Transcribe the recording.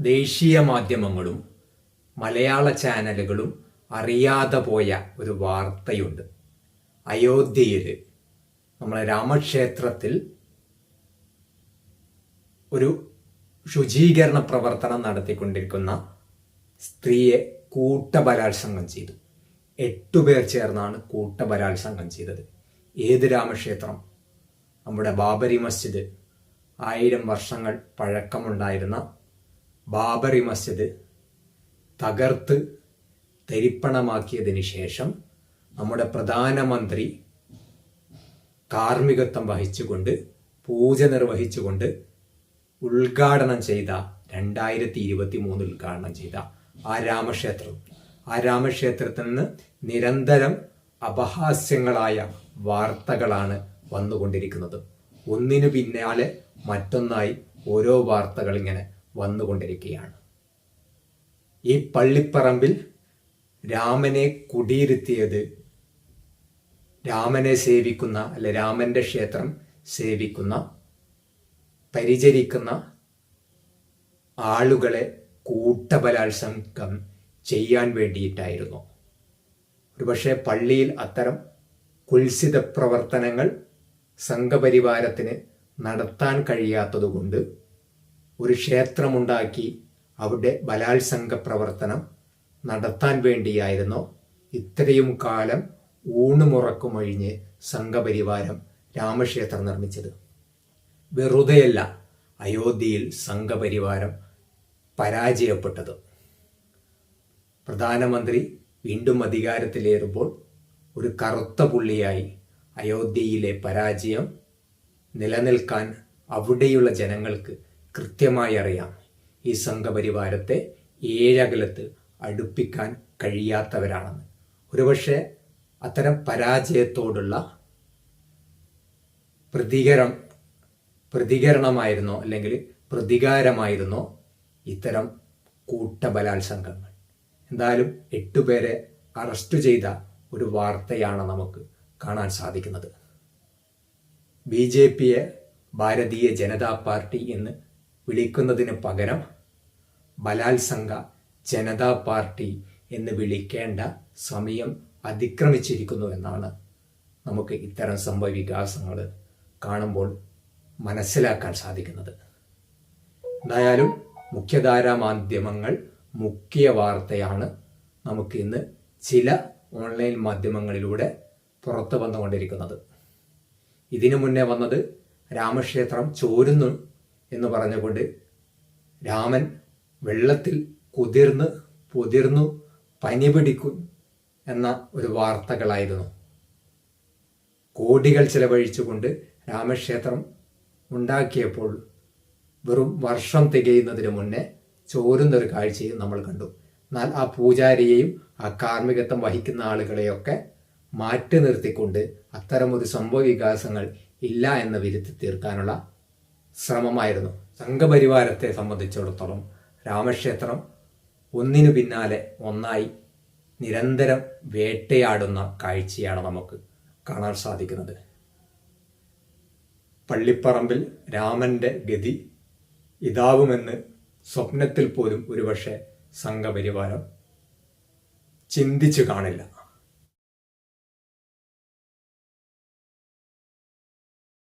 ദേശീയ മാധ്യമങ്ങളും മലയാള ചാനലുകളും അറിയാതെ പോയ ഒരു വാർത്തയുണ്ട്. അയോധ്യയിൽ നമ്മളെ രാമക്ഷേത്രത്തിൽ ഒരു ശുചീകരണ പ്രവർത്തനം നടത്തിക്കൊണ്ടിരിക്കുന്ന സ്ത്രീയെ കൂട്ടബലാത്സംഗം ചെയ്തു. എട്ടുപേർ ചേർന്നാണ് കൂട്ടബലാത്സംഗം ചെയ്തത്. ഏത് രാമക്ഷേത്രം? നമ്മുടെ ബാബരി മസ്ജിദ്. ആയിരം വർഷങ്ങൾ പഴക്കമുണ്ടായിരുന്ന ബാബറി മസ്ജിദ് തകർത്ത് തരിപ്പണമാക്കിയതിന് ശേഷം നമ്മുടെ പ്രധാനമന്ത്രി കാർമ്മികത്വം വഹിച്ചുകൊണ്ട് പൂജ നിർവഹിച്ചുകൊണ്ട് ഉദ്ഘാടനം ചെയ്ത രണ്ടായിരത്തി ഇരുപത്തി മൂന്ന് ഉദ്ഘാടനം ചെയ്ത ആ രാമക്ഷേത്രം. ആ രാമക്ഷേത്രത്തിൽ നിന്ന് നിരന്തരം അപഹാസ്യങ്ങളായ വാർത്തകളാണ് വന്നുകൊണ്ടിരിക്കുന്നത്. ഒന്നിനു പിന്നാലെ മറ്റൊന്നായി ഓരോ വാർത്തകൾ ഇങ്ങനെ വന്നുകൊണ്ടിരിക്കുകയാണ്. ഈ പള്ളിപ്പറമ്പിൽ രാമനെ കുടിയിരുത്തിയത് രാമനെ സേവിക്കുന്ന അല്ലെ രാമന്റെ ക്ഷേത്രം സേവിക്കുന്ന പരിചരിക്കുന്ന ആളുകളെ കൂട്ടബലാത്സംഗം ചെയ്യാൻ വേണ്ടിയിട്ടായിരുന്നു. ഒരുപക്ഷെ പള്ളിയിൽ അത്തരം കുൽസിത പ്രവർത്തനങ്ങൾ സംഘപരിവാരത്തിന് നടത്താൻ കഴിയാത്തതുകൊണ്ട് ഒരു ക്ഷേത്രമുണ്ടാക്കി അവിടെ ബലാത്സംഗ പ്രവർത്തനം നടത്താൻ വേണ്ടിയായിരുന്നു. ഇത്രയും കാലം ഊണുമുറക്കുമൊഴിഞ്ഞ് സംഘപരിവാരം രാമക്ഷേത്രം നിർമ്മിച്ചത്. വെറുതെയല്ല അയോധ്യയിൽ സംഘപരിവാരം പരാജയപ്പെട്ടത്. പ്രധാനമന്ത്രി വീണ്ടും അധികാരത്തിലേറുമ്പോൾ ഒരു കറുത്ത പുള്ളിയായി അയോധ്യയിലെ പരാജയം നിലനിൽക്കാൻ അവിടെയുള്ള ജനങ്ങൾക്ക് കൃത്യമായി അറിയാം. ഈ സംഘപരിവാരത്തെ ഏഴകലത്ത് അടുപ്പിക്കാൻ കഴിയാത്തവരാണെന്ന്. ഒരുപക്ഷെ അത്തരം പരാജയത്തോടുള്ള പ്രതികരണം പ്രതികരണമായിരുന്നോ അല്ലെങ്കിൽ പ്രതികാരമായിരുന്നോ ഇത്തരം കൂട്ടബലാത്സംഗങ്ങൾ. എന്തായാലും എട്ടുപേരെ അറസ്റ്റ് ചെയ്ത ഒരു വാർത്തയാണ് നമുക്ക് കാണാൻ സാധിക്കുന്നത്. ബി ജെ പിയെ ഭാരതീയ ജനതാ പാർട്ടി എന്ന് വിളിക്കുന്നതിന് പകരം ബലാത്സംഗ ജനതാ പാർട്ടി എന്ന് വിളിക്കേണ്ട സമയം അതിക്രമിച്ചിരിക്കുന്നു എന്നാണ് നമുക്ക് ഇത്തരം സംഭവ വികാസങ്ങൾ കാണുമ്പോൾ മനസ്സിലാക്കാൻ സാധിക്കുന്നത്. എന്തായാലും മുഖ്യധാരാ മാധ്യമങ്ങൾ മുഖ്യ വാർത്തയാണ് നമുക്ക് ഇന്ന് ചില ഓൺലൈൻ മാധ്യമങ്ങളിലൂടെ പുറത്തു വന്നുകൊണ്ടിരിക്കുന്നത് ഇതിനു മുന്നേ വന്നത് രാമക്ഷേത്രം ചോരുന്നു എന്ന് പറഞ്ഞുകൊണ്ട് രാമൻ വെള്ളത്തിൽ കുതിർന്ന് പൊതിർന്നു പനി പിടിക്കും എന്ന ഒരു വാർത്തകളായിരുന്നു. കോടികൾ ചെലവഴിച്ചുകൊണ്ട് രാമക്ഷേത്രം ഉണ്ടാക്കിയപ്പോൾ വെറും വർഷം തികയുന്നതിന് മുന്നേ ചോരുന്നൊരു കാഴ്ചയും നമ്മൾ കണ്ടു. എന്നാൽ ആ പൂജാരിയെയും ആ കാർമ്മികത്വം വഹിക്കുന്ന ആളുകളെയൊക്കെ മാറ്റി നിർത്തിക്കൊണ്ട് അത്തരമൊരു സംഭവ വികാസങ്ങൾ ഇല്ല എന്ന് വിരുത്തി തീർക്കാനുള്ള ശ്രമമായിരുന്നു. സംഘപരിവാരത്തെ സംബന്ധിച്ചിടത്തോളം രാമക്ഷേത്രം ഒന്നിനു പിന്നാലെ ഒന്നായി നിരന്തരം വേട്ടയാടുന്ന കാഴ്ചയാണ് നമുക്ക് കാണാൻ സാധിക്കുന്നത്. പള്ളിപ്പറമ്പിൽ രാമന്റെ ഗതി ഇതാവുമെന്ന് സ്വപ്നത്തിൽ പോലും ഒരുപക്ഷെ സംഘപരിവാരം ചിന്തിച്ചു കാണില്ല.